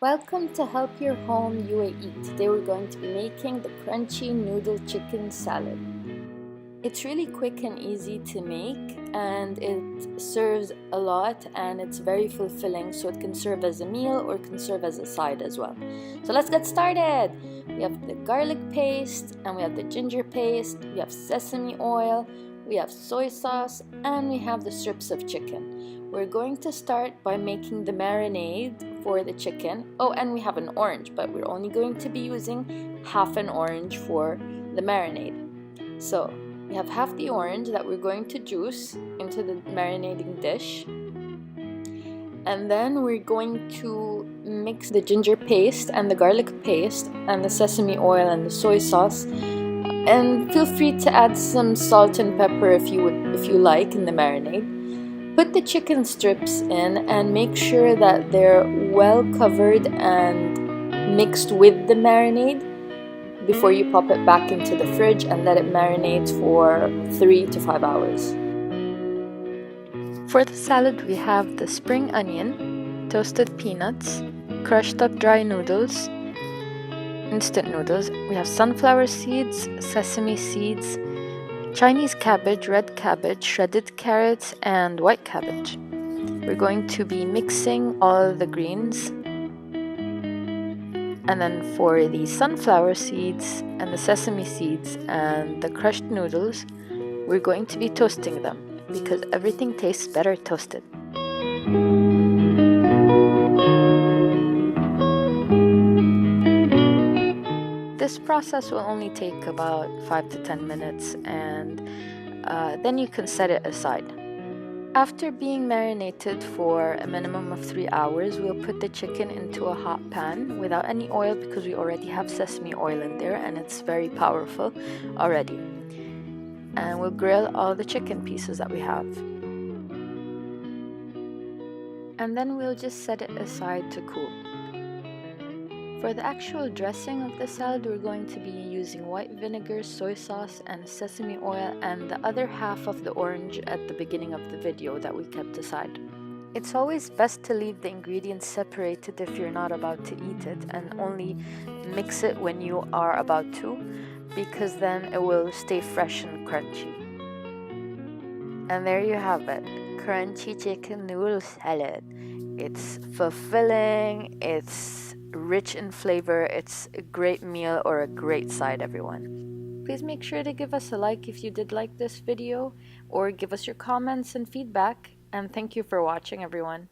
Welcome to Help Your Home UAE. Today we're going to be making the crunchy noodle chicken salad. It's really quick and easy to make and it serves a lot and it's very fulfilling so it can serve as a meal or can serve as a side as well. So let's get started. We have the garlic paste and we have the ginger paste, we have sesame oil, we have soy sauce and we have the strips of chicken. We're going to start by making the marinade for the chicken. Oh, and we have an orange, but we're only going to be using half an orange for the marinade. So we have half the orange that we're going to juice into the marinating dish. And then we're going to mix the ginger paste and the garlic paste and the sesame oil and the soy sauce. And feel free to add some salt and pepper if you would if you like in the marinade. Put the chicken strips in and make sure that they're well covered and mixed with the marinade before you pop it back into the fridge and let it marinate for 3 to 5 hours. For the salad we have the spring onion, toasted peanuts, crushed up dry noodles, instant noodles. We have sunflower seeds, sesame seeds, Chinese cabbage, red cabbage, shredded carrots, and white cabbage. We're going to be mixing all the greens. And then for the sunflower seeds and the sesame seeds and the crushed noodles, we're going to be toasting them because everything tastes better toasted. This process will only take about 5 to 10 minutes and uh, then you can set it aside. After being marinated for a minimum of 3 hours, we'll put the chicken into a hot pan without any oil because we already have sesame oil in there and it's very powerful already. And we'll grill all the chicken pieces that we have. And then we'll just set it aside to cool. For the actual dressing of the salad, we're going to be using white vinegar, soy sauce, and sesame oil, and the other half of the orange at the beginning of the video that we kept aside. It's always best to leave the ingredients separated if you're not about to eat it and only mix it when you are about to because then it will stay fresh and crunchy. And there you have it crunchy chicken noodle salad. It's fulfilling, it's rich in flavor. It's a great meal or a great side, everyone. Please make sure to give us a like if you did like this video or give us your comments and feedback. And thank you for watching, everyone.